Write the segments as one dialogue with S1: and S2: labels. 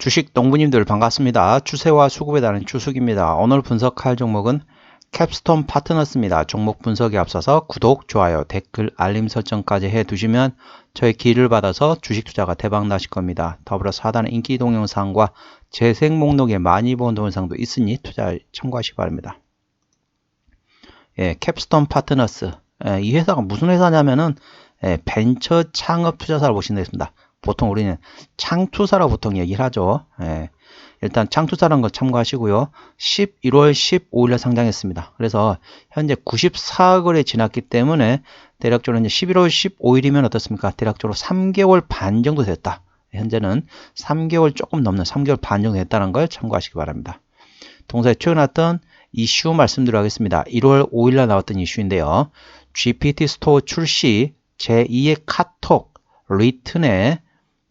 S1: 주식 농부님들 반갑습니다. 추세와 수급에 따른 추석입니다. 오늘 분석할 종목은 캡스톤 파트너스입니다. 종목 분석에 앞서서 구독, 좋아요, 댓글, 알림 설정까지 해두시면 저의 기를 받아서 주식 투자가 대박 나실 겁니다. 더불어서 하단에 인기 동영상과 재생 목록에 많이 본 동영상도 있으니 투자 참고하시기 바랍니다. 예, 캡스톤 파트너스. 예, 이 회사가 무슨 회사냐면은 예, 벤처 창업 투자사를 보시면 되겠습니다. 보통 우리는 창투사라고 보통 얘기를 하죠. 예. 일단 창투사라는 거 참고하시고요. 11월 15일에 상장했습니다. 그래서 현재 94억을에 지났기 때문에 대략적으로 이제 11월 15일이면 어떻습니까? 대략적으로 3개월 반 정도 됐다. 현재는 3개월 조금 넘는 3개월 반 정도 됐다는 걸 참고하시기 바랍니다. 동사에 최근 나왔던 이슈 말씀드리겠습니다. 1월 5일날 나왔던 이슈인데요. GPT 스토어 출시 제2의 카톡 리튼의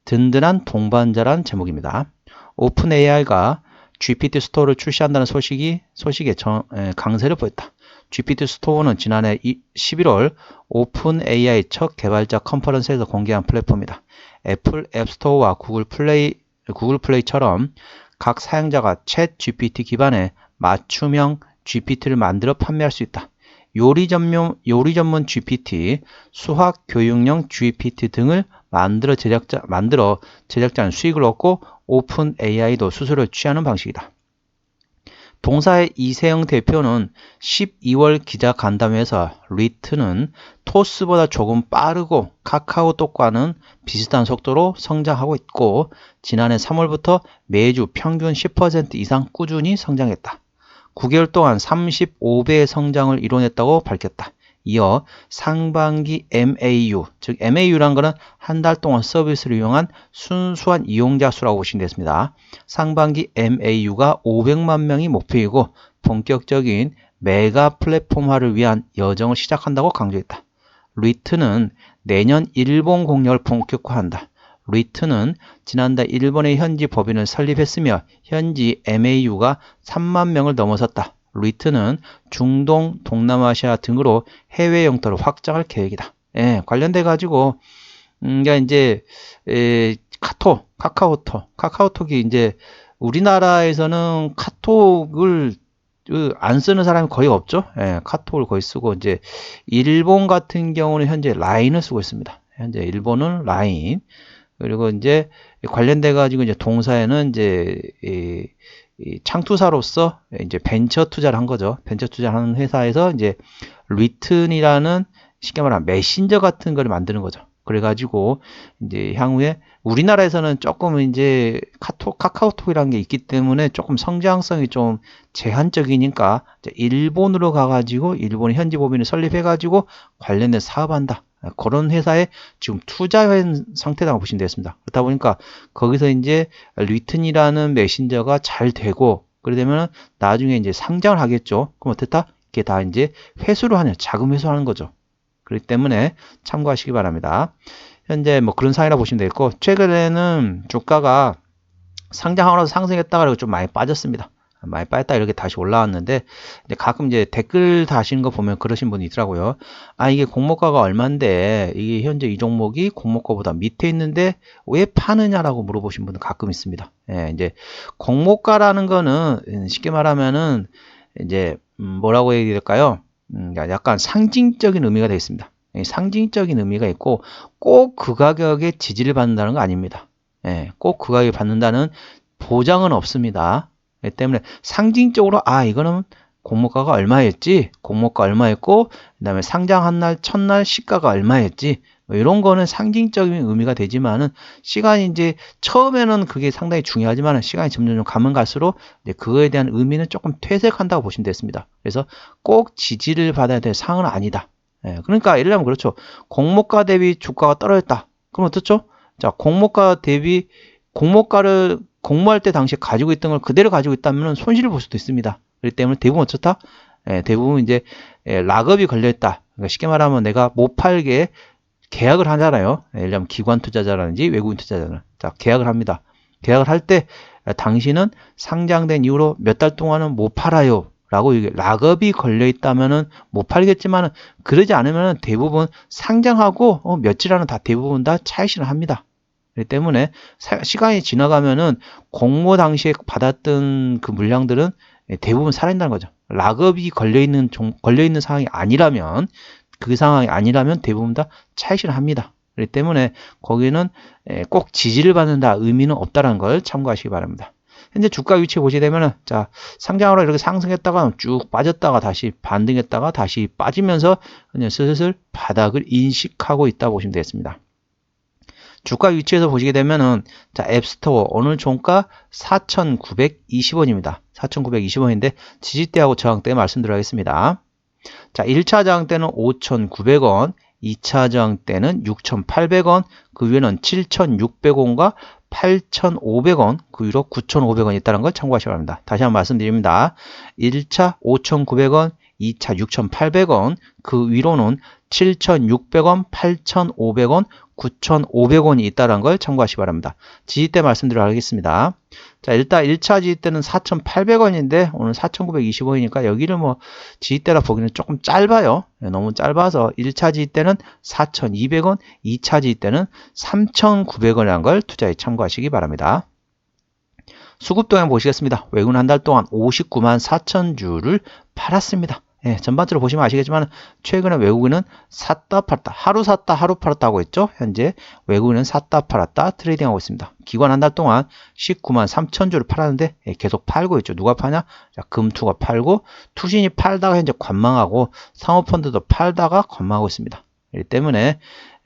S1: 든든한 동반자란 제목입니다. 오픈 AI가 GPT 스토어를 출시한다는 소식이 소식에 정, 에, 강세를 보였다. GPT 스토어는 지난해 11월 오픈 AI 첫 개발자 컨퍼런스에서 공개한 플랫폼이다. 애플 앱스토어와 구글 플레이 구글 플레이처럼 각 사용자가 챗 GPT 기반의 맞춤형 GPT를 만들어 판매할 수 있다. 요리 전문, 요리 전문 GPT, 수학 교육용 GPT 등을 만들어 제작자, 만들어 제작자는 수익을 얻고 오픈 AI도 수수료를 취하는 방식이다. 동사의 이세영 대표는 12월 기자 간담회에서 리트는 토스보다 조금 빠르고 카카오톡과는 비슷한 속도로 성장하고 있고 지난해 3월부터 매주 평균 10% 이상 꾸준히 성장했다. 9개월 동안 35배의 성장을 이뤄냈다고 밝혔다. 이어 상반기 MAU, 즉 MAU란 것은 한 달 동안 서비스를 이용한 순수한 이용자 수라고 보시면 되겠습니다. 상반기 MAU가 500만 명이 목표이고 본격적인 메가 플랫폼화를 위한 여정을 시작한다고 강조했다. 리트는 내년 일본 공략을 본격화한다. 리트는 지난달 일본의 현지 법인을 설립했으며 현지 MAU가 3만 명을 넘어섰다. 리트는 중동, 동남아시아 등으로 해외 영토를 확장할 계획이다. 예, 관련돼 가지고 음, 그러니까 이제 에, 카톡, 카카오톡, 카카오톡이 이제 우리나라에서는 카톡을 그안 쓰는 사람이 거의 없죠. 예, 카톡을 거의 쓰고 이제 일본 같은 경우는 현재 라인을 쓰고 있습니다. 현재 일본은 라인 그리고 이제 관련돼 가지고 이제 동사에는 이제 이, 이 창투사로서 이제 벤처 투자를 한 거죠. 벤처 투자하는 회사에서 이제 리튼이라는 쉽게 말하면 메신저 같은 걸 만드는 거죠. 그래가지고 이제 향후에 우리나라에서는 조금 이제 카톡, 카카오톡이라는 게 있기 때문에 조금 성장성이 좀 제한적이니까 일본으로 가가지고 일본 현지 법인을 설립해가지고 관련된 사업한다. 그런 회사에 지금 투자한 상태라고 보시면 되겠습니다. 그렇다 보니까 거기서 이제 리튼이라는 메신저가 잘 되고 그러되면 나중에 이제 상장을 하겠죠. 그럼 어떻다? 이게 다 이제 회수를 하는 자금 회수하는 거죠. 그렇기 때문에 참고하시기 바랍니다. 현재 뭐 그런 고 보시면 되겠고 최근에는 주가가 상장하고 나서 상승했다가 좀 많이 빠졌습니다. 많이 빠졌다 이렇게 다시 올라왔는데 가끔 이제 댓글 다시는 거 보면 그러신 분이 있더라고요. 아 이게 공모가가 얼마인데 이게 현재 이 종목이 공모가보다 밑에 있는데 왜 파느냐라고 물어보신 분은 가끔 있습니다. 예, 이제 공모가라는 거는 쉽게 말하면은 이제 음, 뭐라고 얘기 될까요? 음, 그러니까 약간 상징적인 의미가 되어 있습니다. 상징적인 의미가 있고 꼭 그 가격에 지지를 받는다는 거 아닙니다. 예, 꼭 그 가격에 받는다는 보장은 없습니다. 때문에 상징적으로 아 이거는 공모가가 얼마였지 공모가 얼마였고 그 다음에 상장한 날 첫날 시가가 얼마였지 뭐 이런 거는 상징적인 의미가 되지만은 시간이 이제 처음에는 그게 상당히 중요하지만 시간이 점점 가면 갈수록 이제 그거에 대한 의미는 조금 퇴색한다고 보시면 됐습니다. 그래서 꼭 지지를 받아야 될 상은 아니다. 예, 그러니까 예를 들면 그렇죠. 공모가 대비 주가가 떨어졌다. 그럼 어떻죠? 자, 공모가 대비 공모가를 공모할 때 당시에 가지고 있던 걸 그대로 가지고 있다면 손실을 볼 수도 있습니다. 그렇기 때문에 대부분 어떻다? 예, 대부분 이제 예, 락업이 걸려있다. 그러니까 쉽게 말하면 내가 못 팔게 계약을 하잖아요. 예를 들면 기관 투자자라든지 외국인 투자자는 자 계약을 합니다. 계약을 할 때 당신은 상장된 이후로 몇 달 동안은 못 팔아요. 라고 이게 락업이 걸려 있다면은 못 팔겠지만은 그러지 않으면은 대부분 상장하고 어, 며칠 안은 다 대부분 다 차익실을 합니다. 그렇기 때문에 사- 시간이 지나가면은 공모 당시에 받았던 그 물량들은 대부분 살아있다는 거죠. 락업이 걸려있는, 종- 걸려있는 상황이 아니라면, 그 상황이 아니라면 대부분 다 차익실을 합니다. 그렇기 때문에 거기는 에, 꼭 지지를 받는다 의미는 없다는 걸 참고하시기 바랍니다. 현재 주가 위치 보시게 되면은 자 상장으로 이렇게 상승했다가 쭉 빠졌다가 다시 반등했다가 다시 빠지면서 슬슬 바닥을 인식하고 있다 보시면 되겠습니다. 주가 위치에서 보시게 되면은 자 앱스토어 오늘 종가 4,920원입니다. 4,920원인데 지지대하고 저항대 말씀드리겠습니다. 자 1차 저항대는 5,900원 2차 저항대는 6,800원, 그 위에는 7,600원과 8,500원, 그 위로 9,500원이 있다는 걸 참고하시기 바랍니다. 다시 한번 말씀드립니다. 1차 5,900원, 2차 6,800원, 그 위로는 7,600원, 8,500원, 9,500원이 있다는 걸 참고하시기 바랍니다. 지지대 말씀드리겠습니다. 자, 일단 1차 지지대는 4,800원인데 오늘 4,920원이니까 여기를 뭐 지지대라 보기는 조금 짧아요. 네, 너무 짧아서 1차 지지대는 4,200원, 2차 지지대는 3,900원이라는 걸 투자에 참고하시기 바랍니다. 수급 동향 보시겠습니다. 외국은 한 달 동안 59만 4천 주를 팔았습니다. 예, 전반적으로 보시면 아시겠지만 최근에 외국인은 샀다 팔았다 하루 샀다 하루 팔았다 하고 있죠. 현재 외국인은 샀다 팔았다 트레이딩하고 있습니다. 기관 한 달 동안 19만 3천 주를 팔았는데 예, 계속 팔고 있죠. 누가 파냐? 자, 금투가 팔고 투신이 팔다가 현재 관망하고 상호펀드도 팔다가 관망하고 있습니다. 이 때문에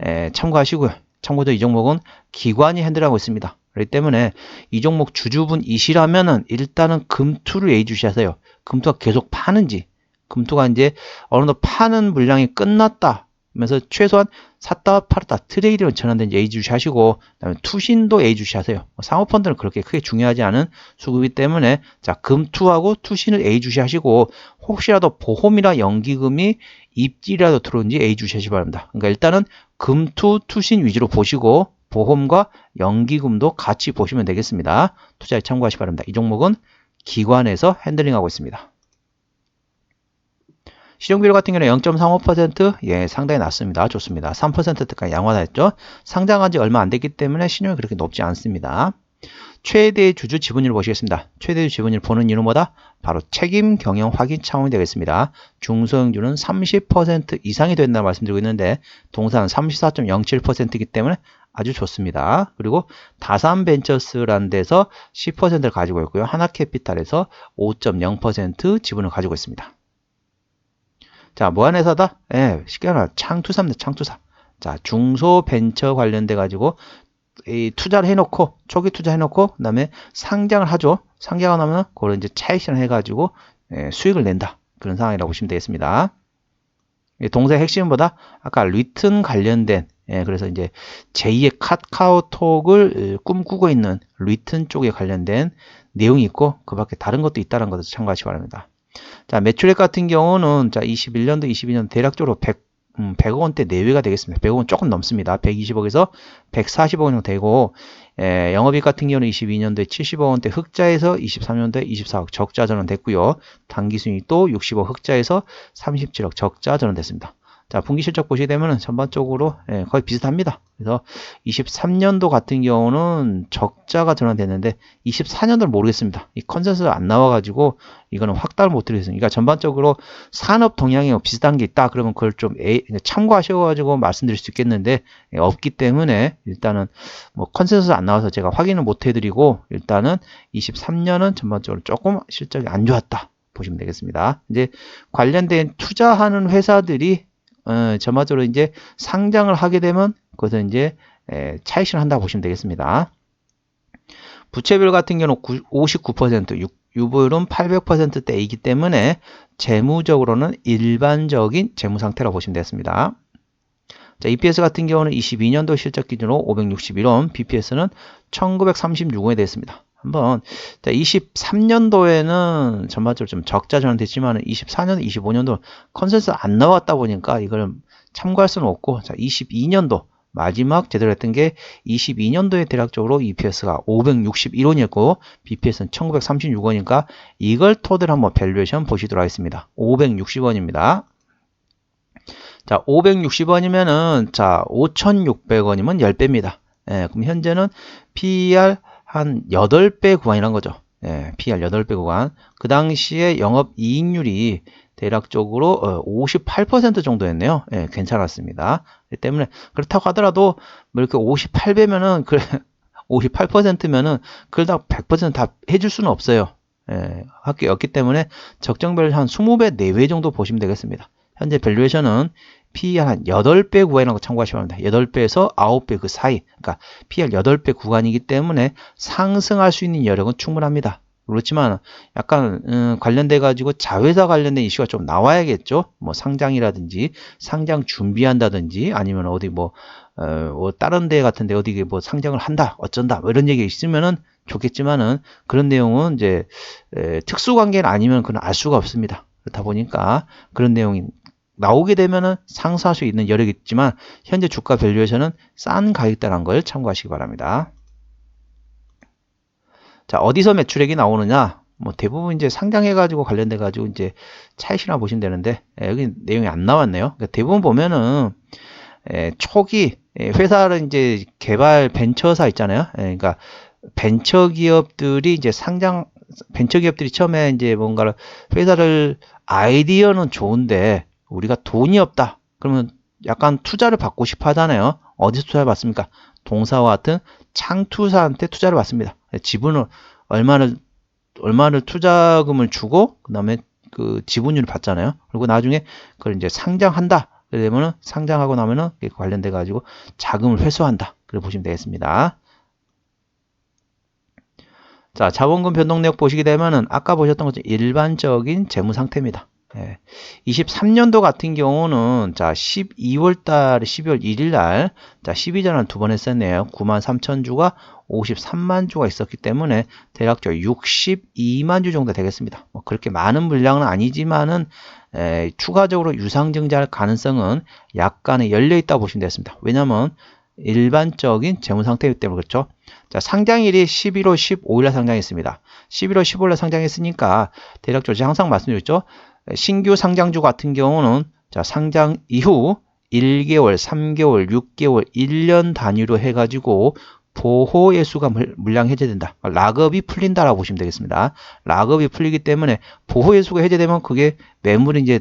S1: 예, 참고하시고요. 참고로 이 종목은 기관이 핸들하고 있습니다. 그렇기 때문에 이 종목 주주분이시라면은 일단은 금투를 예의주시하세요. 금투가 계속 파는지 금투가 이제 어느 정도 파는 물량이 끝났다. 면서 최소한 샀다 팔았다 트레이드로 전환된지 예의주시 하시고 그다음에 투신도 예의주시 하세요. 상호펀드는 그렇게 크게 중요하지 않은 수급이기 때문에 자 금투하고 투신을 예의주시 하시고 혹시라도 보험이나 연기금이 입질이라도 들어온지 예의주시 하시기 바랍니다. 그러니까 일단은 금투 투신 위주로 보시고 보험과 연기금도 같이 보시면 되겠습니다. 투자에 참고하시기 바랍니다. 이 종목은 기관에서 핸들링하고 있습니다. 시종비율 같은 경우는 0.35% 예, 상당히 낮습니다. 좋습니다. 3%까지 양호하다했죠. 상장한 지 얼마 안 됐기 때문에 신용이 그렇게 높지 않습니다. 최대 주주 지분율 보시겠습니다. 최대 주주 지분율 보는 이유는 뭐다? 바로 책임 경영 확인 차원이 되겠습니다. 중소형주는 30% 이상이 된다 말씀드리고 있는데 동사는 34.07%이기 때문에 아주 좋습니다. 그리고 다산벤처스라는 데서 10%를 가지고 있고요. 하나캐피탈에서 5.0% 지분을 가지고 있습니다. 자, 뭐한 회사다? 예, 쉽게 말하면 창투사입니다. 창투사. 자, 중소 벤처 관련돼 가지고 이 투자를 해놓고 초기 투자 해놓고 그다음에 상장을 하죠. 상장을 하면 그걸 이제 차익실현 해가지고 예, 수익을 낸다 그런 상황이라고 보시면 되겠습니다. 동사의 핵심보다 아까 리튼 관련된 예, 그래서 이제 제2의 카카오톡을 꿈꾸고 있는 리튼 쪽에 관련된 내용이 있고 그 밖에 다른 것도 있다는 것을 참고하시기 바랍니다. 자 매출액 같은 경우는 자 21년도 22년 대략적으로 100 음, 100억 원대 내외가 되겠습니다. 100억은 조금 넘습니다. 120억에서 140억 원 정도 되고 에, 영업이익 같은 경우는 22년도에 70억 원대 흑자에서 23년도에 24억 적자 전환됐고요. 당기순이익도 60억 흑자에서 37억 적자 전환됐습니다. 자, 분기 실적 보시게 되면 전반적으로 예, 거의 비슷합니다. 그래서 23년도 같은 경우는 적자가 전환됐는데 24년도는 모르겠습니다. 이 컨센서스가 안 나와가지고 이거는 확답을 못 드리겠습니다. 그러니까 전반적으로 산업 동향이 비슷한 게 있다. 그러면 그걸 좀 참고하셔가지고 말씀드릴 수 있겠는데 예, 없기 때문에 일단은 뭐 컨센서스 안 나와서 제가 확인을 못 해드리고 일단은 23년은 전반적으로 조금 실적이 안 좋았다. 보시면 되겠습니다. 이제 관련된 투자하는 회사들이 어, 전반적으로 이제 상장을 하게 되면 그것은 이제 에, 차익실을 한다고 보시면 되겠습니다. 부채별 같은 경우는 59%, 유, 유보율은 800%대이기 때문에 재무적으로는 일반적인 재무 상태라고 보시면 되겠습니다. 자, EPS 같은 경우는 22년도 실적 기준으로 561원, BPS는 1936원이 되었습니다. 한번 자, 23년도에는 전반적으로 좀 적자 전환됐지만 24년도, 25년도 컨센서스 안 나왔다 보니까 이걸 참고할 수는 없고 자, 22년도 마지막 제대로 했던 게 22년도에 대략적으로 EPS가 561원이었고 BPS는 1936원이니까 이걸 토대로 한번 밸류에이션 보시도록 하겠습니다. 560원입니다. 자, 560원이면은 자, 5,600원이면 10배입니다. 예, 그럼 현재는 PER 한 8배 구간이란 거죠. 예, PER 8배 구간. 그 당시에 영업 이익률이 대략적으로 58% 어, 정도였네요. 예, 괜찮았습니다. 때문에 그렇다고 하더라도 뭐 이렇게 58배면은 그 58%면은 그걸 다 100%다 해줄 수는 없어요. 예, 학교였기 때문에 적정별 한 20배 내외 정도 보시면 되겠습니다. 현재 밸류에이션은 PER 한 8배 구간이라고 참고하시면 합니다. 8배에서 9배 그 사이. 그러니까 PER 8배 구간이기 때문에 상승할 수 있는 여력은 충분합니다. 그렇지만 약간 음, 관련돼 가지고 자회사 관련된 이슈가 좀 나와야겠죠. 뭐 상장이라든지 상장 준비한다든지 아니면 어디 뭐, 어, 뭐 다른 데 같은 데 어디 뭐 상장을 한다 어쩐다 뭐 이런 얘기 있으면은 좋겠지만은 그런 내용은 이제 에, 특수 관계는 아니면 그건 알 수가 없습니다. 그렇다 보니까 그런 내용이 나오게 되면은 상승할 수 있는 여력이 있지만 현재 주가 밸류에서는 싼 가격대라는 걸 참고하시기 바랍니다. 자, 어디서 매출액이 나오느냐? 뭐 대부분 이제 상장해가지고 관련돼가지고 이제 차이시나 보시면 되는데 예, 여기 내용이 안 나왔네요. 그러니까 대부분 보면은 예, 초기 예, 회사를 이제 개발 벤처사 있잖아요. 예, 그러니까 벤처 기업들이 이제 상장 벤처 기업들이 처음에 이제 뭔가를 회사를 아이디어는 좋은데 우리가 돈이 없다. 그러면 약간 투자를 받고 싶어 하잖아요. 어디서 투자를 받습니까? 동사와 같은 창투사한테 투자를 받습니다. 지분을 얼마를 얼마를 투자금을 주고 그다음에 그 지분율을 받잖아요. 그리고 나중에 그걸 이제 상장한다. 그러면은 상장하고 나면은 관련돼 가지고 자금을 회수한다. 그래 보시면 되겠습니다. 자, 자본금 변동 내역 보시게 되면은 아까 보셨던 것처럼 일반적인 재무 상태입니다. 예. 23년도 같은 경우는 자 12월 달 12월 1일 날 자 12전환 두 번 했었네요. 9만 3천 주가 53만 주가 있었기 때문에 대략적으로 62만 주 정도 되겠습니다. 뭐 그렇게 많은 물량은 아니지만은 에, 추가적으로 유상증자할 가능성은 약간의 열려 있다 보시면 되겠습니다. 왜냐하면 일반적인 재무 상태이기 때문에 그렇죠. 자, 상장일이 11월 15일에 상장했습니다. 11월 15일에 상장했으니까 대략적으로 항상 말씀드렸죠. 신규 상장주 같은 경우는 자, 상장 이후 1개월, 3개월, 6개월, 1년 단위로 해가지고 보호 예수가 물량 해제된다. 락업이 풀린다라고 보시면 되겠습니다. 락업이 풀리기 때문에 보호 예수가 해제되면 그게 매물이 이제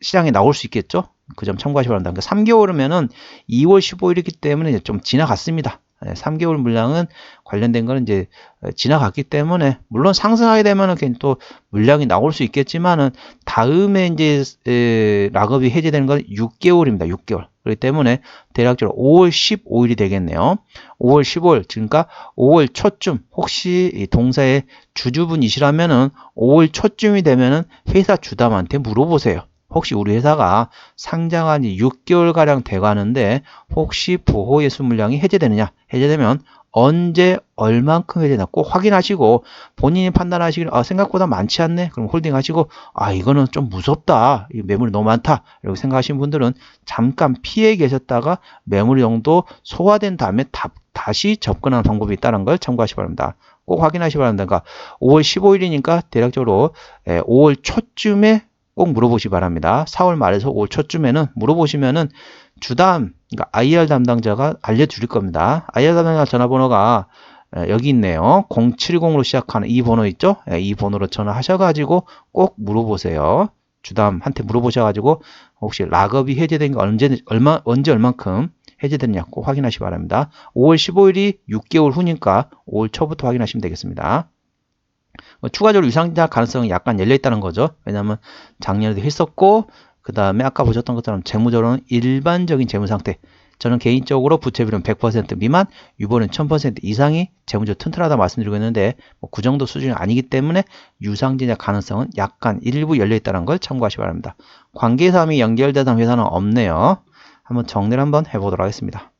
S1: 시장에 나올 수 있겠죠. 그 점 참고하시기 바랍니다. 그러니까 3개월이면은 2월 15일이기 때문에 좀 지나갔습니다. 3개월 예, 물량은 관련된 거는 이제 어, 지나갔기 때문에 물론 상승하게 되면은 또 물량이 나올 수 있겠지만은 다음에 이제 에, 락업이 해제되는 건 6개월입니다. 6개월. 그렇기 때문에 대략적으로 5월 15일이 되겠네요. 5월 15일, 그러니까 5월 초쯤 혹시 이 동사의 주주분이시라면은 5월 초쯤이 되면은 회사 주담한테 물어보세요. 혹시 우리 회사가 상장한 지 6개월가량 돼가는데 혹시 보호 예수 물량이 해제되느냐? 해제되면 언제 얼만큼 해제되나 꼭 확인하시고 본인이 판단하시기를 아, 생각보다 많지 않네? 그럼 홀딩 하시고 아 이거는 좀 무섭다. 이 매물이 너무 많다. 이렇게 생각하시는 분들은 잠깐 피해 계셨다가 매물 정도 소화된 다음에 다, 다시 접근하는 방법이 있다는 걸 참고하시 기 바랍니다. 꼭 확인하시 기 바랍니다. 그러니까 5월 15일이니까 대략적으로 5월 초쯤에 꼭 물어보시 기 바랍니다. 4월 말에서 5월 초쯤에는 물어보시면은 주담, 그러니까 IR 담당자가 알려드릴 겁니다. IR 담당자 전화번호가 여기 있네요. 070으로 시작하는 이 번호 있죠? 이 번호로 전화하셔가지고 꼭 물어보세요. 주담한테 물어보셔가지고 혹시 락업이 해제된 게 언제, 얼마, 언제 얼만큼 해제됐냐 꼭 확인하시기 바랍니다. 5월 15일이 6개월 후니까 5월 초부터 확인하시면 되겠습니다. 뭐 추가적으로 유상자 가능성이 약간 열려 있다는 거죠. 왜냐하면 작년에도 했었고 그 다음에 아까 보셨던 것처럼 재무적으로는 일반적인 재무 상태 저는 개인적으로 부채 비율은 100% 미만, 유보는 1000% 이상이 재무적 튼튼하다 말씀드리고 있는데 뭐 그 정도 수준이 아니기 때문에 유상증자 가능성은 약간 일부 열려 있다는 걸 참고하시기 바랍니다. 관계사항이 연결되던 회사는 없네요. 한번 정리를 한번 해보도록 하겠습니다.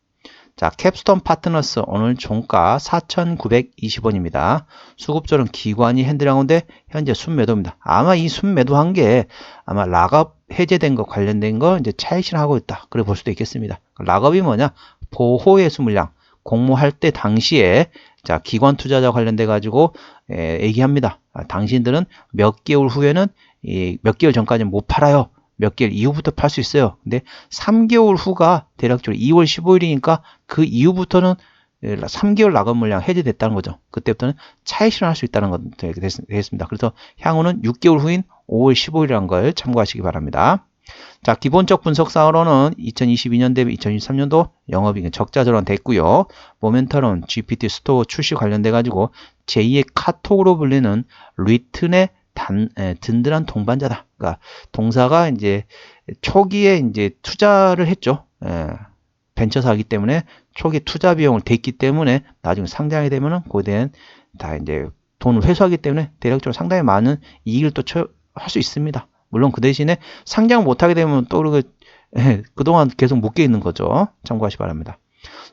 S1: 자, 캡스톤 파트너스 오늘 종가 4,920원입니다. 수급조는 기관이 핸들하운데 현재 순매도입니다. 아마 이 순매도한 게 아마 락업 해제된 거 관련된 거 이제 차익실하고 있다. 그래 볼 수도 있겠습니다. 락업이 뭐냐? 보호예수 물량 공모할 때 당시에 자 기관 투자자 관련돼 가지고 에, 얘기합니다. 아, 당신들은 몇 개월 후에는 이, 몇 개월 전까지는 못 팔아요. 몇 개월 이후부터 팔 수 있어요. 근데 3개월 후가 대략적으로 2월 15일이니까 그 이후부터는 3개월 낙업 물량 해제됐다는 거죠. 그때부터는 차익 실현할 수 있다는 것 되겠습니다. 그래서 향후는 6개월 후인 5월 15일이라는 걸 참고하시기 바랍니다. 자, 기본적 분석사로는 2022년 대비 2023년도 영업이익은 적자 전환됐고요. 모멘터는 GPT 스토어 출시 관련돼 가지고 제2의 카톡으로 불리는 리튼의 단, 에, 든든한 동반자다. 그러니까 동사가 이제 초기에 이제 투자를 했죠. 에, 벤처사기 때문에 초기 투자 비용을 댔기 때문에 나중에 상장이 되면은 고대한 다 이제 돈을 회수하기 때문에 대략적으로 상당히 많은 이익을 또 할 수 있습니다. 물론 그 대신에 상장 못하게 되면 또 그, 예, 그동안 계속 묶여 있는 거죠. 참고하시 기 바랍니다.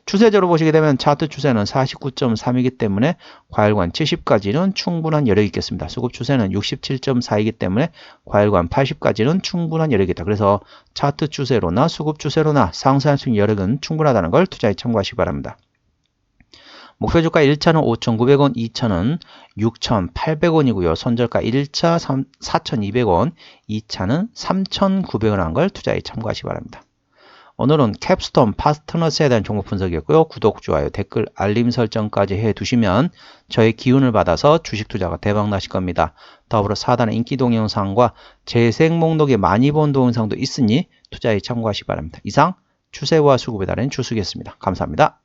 S1: 추세적으로 보시게 되면 차트 추세는 49.3이기 때문에 과열관 70까지는 충분한 여력이 있겠습니다. 수급 추세는 67.4이기 때문에 과열관 80까지는 충분한 여력이 있다. 그래서 차트 추세로나 수급 추세로나 상승할 수 있는 여력은 충분하다는 걸 투자에 참고하시기 바랍니다. 목표 주가 1차는 5,900원, 2차는 6,800원이고요. 손절가 1차 4,200원, 2차는 3,900원 한 걸 투자에 참고하시기 바랍니다. 오늘은 캡스톤 파트너스에 대한 종목 분석이었고요. 구독, 좋아요, 댓글, 알림 설정까지 해 두시면 저의 기운을 받아서 주식 투자가 대박 나실 겁니다. 더불어 사단의 인기 동영상과 재생 목록에 많이 본 동영상도 있으니 투자에 참고하시기 바랍니다. 이상 추세와 수급에 따른 주수겠습니다. 감사합니다.